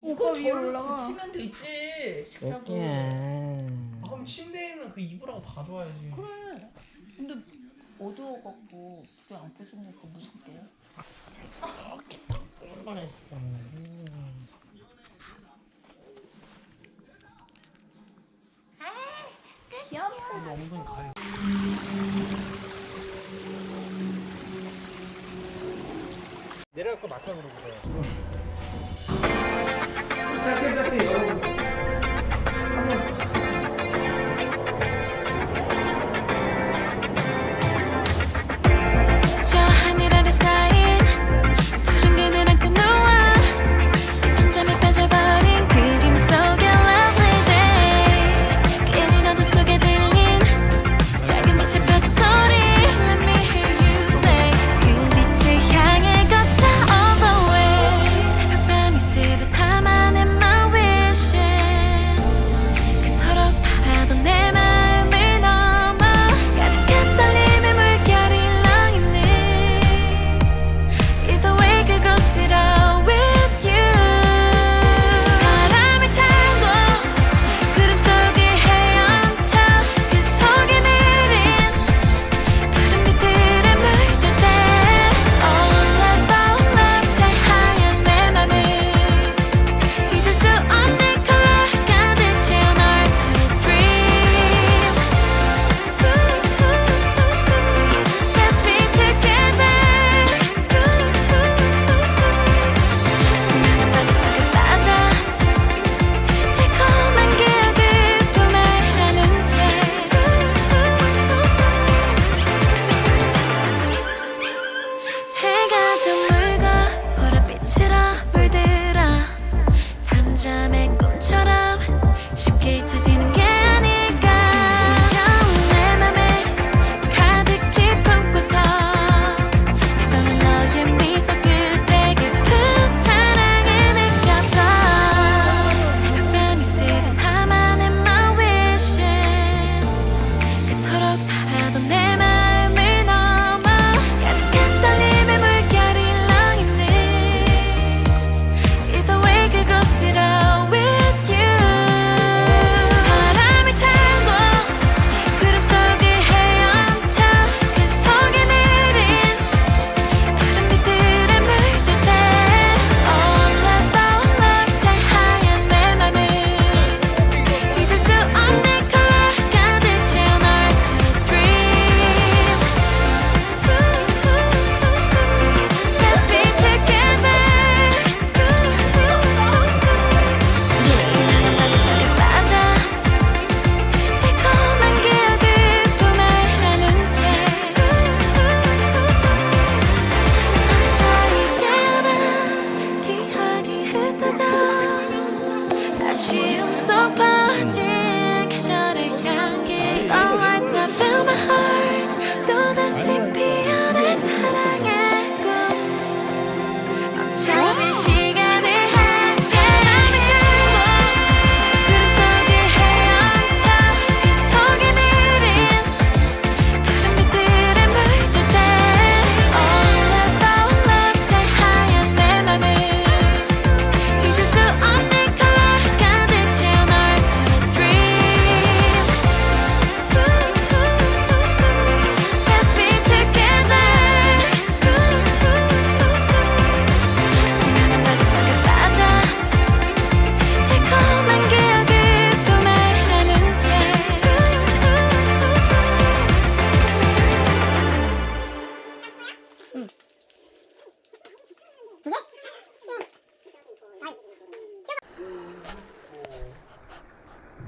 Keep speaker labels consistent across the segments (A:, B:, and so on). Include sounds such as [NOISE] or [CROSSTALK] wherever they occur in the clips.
A: 어, 그거 위에 올라가.
B: 치면도 있지. 식탁은.
C: 여기야.
D: 아, 그럼 침대에는 그 이불하고 다 좋아야지.
B: 그래. 근데 어두워갖고 불 안 켜진 거 무섭대요.
C: 뻔했어. 내려갈 거 맞다 그러고 그래. [LAUGHS]
D: 짧게 짧게 여러분
E: 저 하늘 아래 쌓인 푸른 그늘 안고 너와 빈잠에 빠져버린 그림 속의 lovely day 그 일린 어둠 속에 들린 작은 빛의 바닥 소리 Let me hear you say 그 빛을 향해 걷자 all the way 새벽밤이
F: 스듯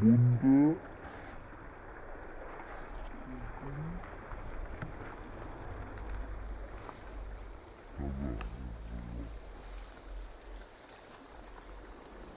F: என்று